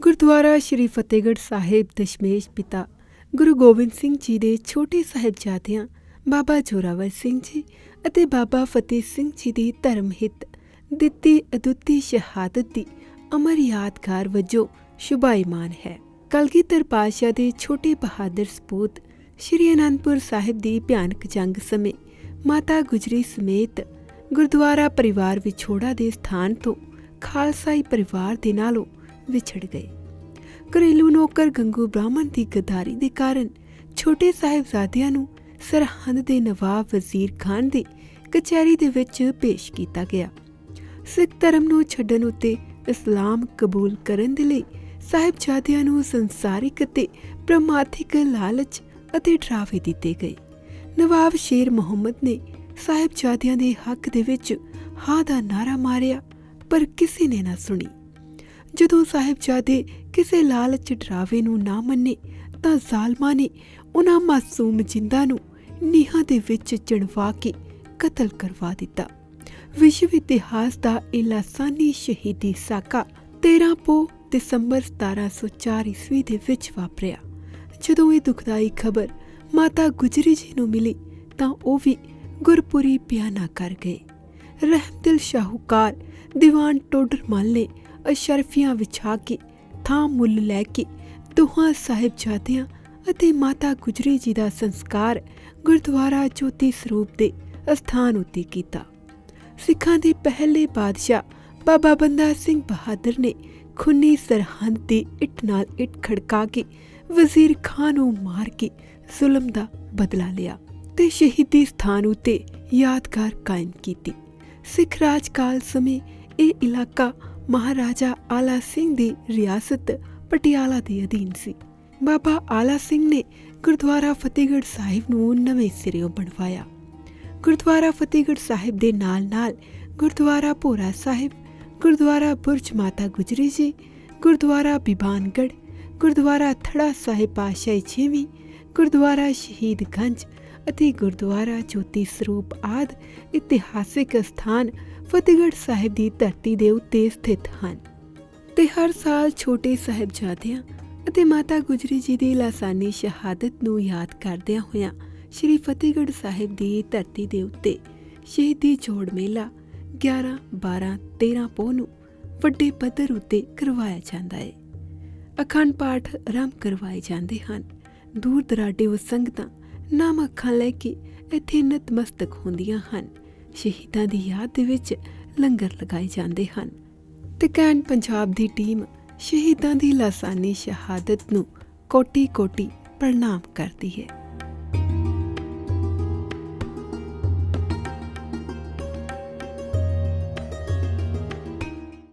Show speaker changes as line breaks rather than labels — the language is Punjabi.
ਗੁਰਦੁਆਰਾ ਸ਼੍ਰੀ ਫਤਿਹਗੜ੍ਹ ਸਾਹਿਬ ਦਸ਼ਮੇਸ਼ ਪਿਤਾ ਗੁਰੂ ਗੋਬਿੰਦ ਸਿੰਘ ਜੀ ਦੇ ਛੋਟੇ ਸਾਹਿਬਜ਼ਾਦਿਆਂ, ਬਾਬਾ ਜੋਰਾਵਰ ਸਿੰਘ ਜੀ ਅਤੇ ਬਾਬਾ ਫਤਿਹ ਸਿੰਘ ਜੀ ਦੀ ਧਰਮ ਹਿੱਤ ਦਿੱਤੀ ਅਦੁੱਤੀ ਸ਼ਹਾਦਤ ਦੀ ਅਮਰ ਯਾਦਗਾਰ ਵਜੋਂ ਸ਼ੁਭਾਈਮਾਨ ਹੈ। ਕਲਗੀਧਰ ਪਾਤਸ਼ਾਹ ਦੇ ਛੋਟੇ ਬਹਾਦਰ ਸਪੂਤ ਸ਼੍ਰੀ ਅਨੰਦਪੁਰ ਸਾਹਿਬ ਦੀ ਭਿਆਨਕ ਜੰਗ ਸਮੇਂ ਮਾਤਾ ਗੁਜਰੀ ਸਮੇਤ ਗੁਰਦੁਆਰਾ ਪਰਿਵਾਰ ਵਿਛੋੜਾ ਦੇ ਸਥਾਨ ਤੋਂ ਖਾਲਸਾਈ ਪਰਿਵਾਰ ਦੇ ਨਾਲੋਂ ਵਿਛੜ ਗਏ। ਘਰੇਲੂ ਨੌਕਰ ਗੰਗੂ ਬ੍ਰਾਹਮਣ ਦੀ ਗਦਾਰੀ ਦੇ ਕਾਰਨ ਛੋਟੇ ਸਾਹਿਬਜ਼ਾਦਿਆਂ ਨੂੰ ਸਰਹੰਦ ਦੇ ਨਵਾਬ ਵਜ਼ੀਰ ਖਾਨ ਦੀ ਕਚਹਿਰੀ ਦੇ ਵਿੱਚ ਪੇਸ਼ ਕੀਤਾ ਗਿਆ। ਸਿੱਖ ਧਰਮ ਨੂੰ ਛੱਡਣ ਉਤੇ ਇਸਲਾਮ ਕਬੂਲ ਕਰਨ ਦੇ ਲਈ ਸਾਹਿਬਜ਼ਾਦਿਆਂ ਨੂੰ ਸੰਸਾਰਿਕ ਅਤੇ ਪ੍ਰਮਾਥਿਕ ਲਾਲਚ ਅਤੇ ਡਰਾਵੇ ਦਿੱਤੇ ਗਏ। ਨਵਾਬ ਸ਼ੇਰ ਮੁਹੰਮਦ ਨੇ ਸਾਹਿਬਜ਼ਾਦਿਆਂ ਦੇ ਹੱਕ ਦੇ ਵਿੱਚ ਹਾਂ ਦਾ ਨਾਰਾ ਮਾਰਿਆ, ਪਰ ਕਿਸੇ ਨੇ ਨਾ ਸੁਣੀ। ਜਦੋਂ ਸਾਹਿਬਜ਼ਾਦੇ ਕਿਸੇ ਲਾਲਚ ਡਰਾਵੇ ਨੂੰ ਨਾ ਮੰਨੇ, ਤਾਂ ਜ਼ਾਲਮਾਂ ਨੇ ਉਹਨਾਂ ਮਾਸੂਮ ਜਿੰਦਾਂ ਨੂੰ ਨੀਹਾਂ ਦੇ ਵਿੱਚ ਚਿਣਵਾ ਕੇ ਕਤਲ ਕਰਵਾ ਦਿੱਤਾ। ਵਿਸ਼ਵ ਇਤਿਹਾਸ ਦਾ ਇਹ ਲਾਸਾਨੀ ਸ਼ਹੀਦੀ ਸਾਕਾ 13 ਪੋ ਦਸੰਬਰ 1704 ਈਸਵੀ ਦੇ ਵਿੱਚ ਵਾਪਰਿਆ। ਜਦੋਂ ਇਹ ਦੁਖਦਾਈ ਖਬਰ ਮਾਤਾ ਗੁਜਰੀ ਜੀ ਨੂੰ ਮਿਲੀ, ਤਾਂ ਉਹ ਵੀ ਗੁਰਪੁਰੀ ਬਿਆਨਾ ਕਰ ਗਏ। ਰਹਿਮਦਿਲ ਸ਼ਾਹੂਕਾਰ ਦੀਵਾਨ ਟੋਡਰ ਮੱਲ ਨੇ ਅਸ਼ਰਫੀਆਂ ਵਿਛਾ ਕੇ, ਥਾਂ ਮੁੱਲ ਲੈ ਕੇ, ਦੋਹਾਂ ਸਾਹਿਬਜ਼ਾਦਿਆਂ ਅਤੇ ਮਾਤਾ ਗੁਜਰੀ ਜੀ ਦਾ ਸੰਸਕਾਰ ਗੁਰਦੁਆਰਾ ਜੋਤੀ ਸਰੂਪ ਦੇ ਅਸਥਾਨ ਉੱਤੇ ਕੀਤਾ। ਸਿੱਖਾਂ ਦੇ ਪਹਿਲੇ ਬਾਦਸ਼ਾਹ ਬਾਬਾ ਬੰਦਾ ਸਿੰਘ ਬਹਾਦਰ ਨੇ ਖੁੰਨੀ ਸਰਹੰਦ ਦੀ ਇੱਟ ਨਾਲ ਇੱਟ ਖੜਕਾ ਕੇ ਵਜ਼ੀਰ ਖਾਨ ਨੂੰ ਮਾਰ ਕੇ ਜ਼ੁਲਮ ਦਾ ਬਦਲਾ ਲਿਆ ਤੇ ਸ਼ਹੀਦੀ ਸਥਾਨ ਉਤੇ ਯਾਦਗਾਰ ਕਾਇਮ ਕੀਤੀ। ਸਿੱਖ ਰਾਜ ਕਾਲ ਸਮੇਂ ਇਹ ਇਲਾਕਾ ਮਹਾਰਾਜਾ ਆਲਾ ਸਿੰਘ ਦੀ ਰਿਆਸਤ ਪਟਿਆਲਾ ਦੇ ਅਧੀਨ ਸੀ। ਬਾਬਾ ਆਲਾ ਸਿੰਘ ਨੇ ਗੁਰਦੁਆਰਾ ਫਤਿਹਗੜ੍ਹ ਸਾਹਿਬ ਨੂੰ ਨਵੇਂ ਸਿਰਿਓਂ ਬਣਵਾਇਆ। ਗੁਰਦੁਆਰਾ ਫਤਿਹਗੜ੍ਹ ਸਾਹਿਬ ਦੇ ਨਾਲ-ਨਾਲ ਗੁਰਦੁਆਰਾ ਭੋਰਾ ਸਾਹਿਬ, ਗੁਰਦੁਆਰਾ ਬੁਰਜ ਮਾਤਾ ਗੁਜਰੀ ਜੀ, ਗੁਰਦੁਆਰਾ ਬਿਬਾਨਗੜ੍ਹ, ਗੁਰਦੁਆਰਾ ਥੜਾ ਸਾਹਿਬ ਪਾਸ਼ਾਹੀ ਛੇਵੀਂ, ਗੁਰਦੁਆਰਾ ਸ਼ਹੀਦ ਗੰਜ ਅਤੇ ਗੁਰਦੁਆਰਾ ਜੋਤੀ ਸਰੂਪ ਆਦ ਇਤਿਹਾਸਿਕ ਸਥਾਨ ਫਤਿਹਗੜ੍ਹ ਸਾਹਿਬ ਦੀ ਧਰਤੀ ਦੇ ਉੱਤੇ ਸਥਿਤ ਹਨ ਤੇ ਹਰ ਸਾਲ ਛੋਟੇ ਸਾਹਿਬਜ਼ਾਦਿਆਂ ਅਤੇ ਮਾਤਾ ਗੁਜਰੀ ਜੀ ਦੀ ਲਾਸਾਨੀ ਸ਼ਹਾਦਤ ਨੂੰ ਯਾਦ ਕਰਦਿਆਂ ਹੋਇਆਂ ਸ਼੍ਰੀ ਫਤਿਹਗੜ੍ਹ ਸਾਹਿਬ ਦੀ ਧਰਤੀ ਦੇ ਉੱਤੇ ਸ਼ਹੀਦੀ ਜੋੜ ਮੇਲਾ 11 12 13 ਪੋਹ ਨੂੰ ਵੱਡੇ ਪੱਧਰ ਉੱਤੇ ਕਰਵਾਇਆ ਜਾਂਦਾ ਹੈ ਅਖੰਡ ਪਾਠ ਆਰੰਭ ਕਰਵਾਏ ਜਾਂਦੇ ਹਨ। ਦੂਰ ਦਰਾਡੇ ਉਹ ਸੰਗਤਾਂ ਨਾਮ ਅੱਖਾਂ ਲੈ ਕੇ ਇੱਥੇ ਨਤਮਸਤਕ ਹੁੰਦੀਆਂ ਹਨ। ਸ਼ਹੀਦਾਂ ਦੀ ਯਾਦ ਦੇ ਵਿੱਚ ਲੰਗਰ ਲਗਾਏ ਜਾਂਦੇ ਹਨ। ਤੇ ਕੈਨ ਪੰਜਾਬ ਦੀ ਟੀਮ ਸ਼ਹੀਦਾਂ ਦੀ ਲਾਸਾਨੀ ਸ਼ਹਾਦਤ ਨੂੰ ਕੋਟੀ ਕੋਟੀ ਪ੍ਰਣਾਮ ਕਰਦੀ ਹੈ।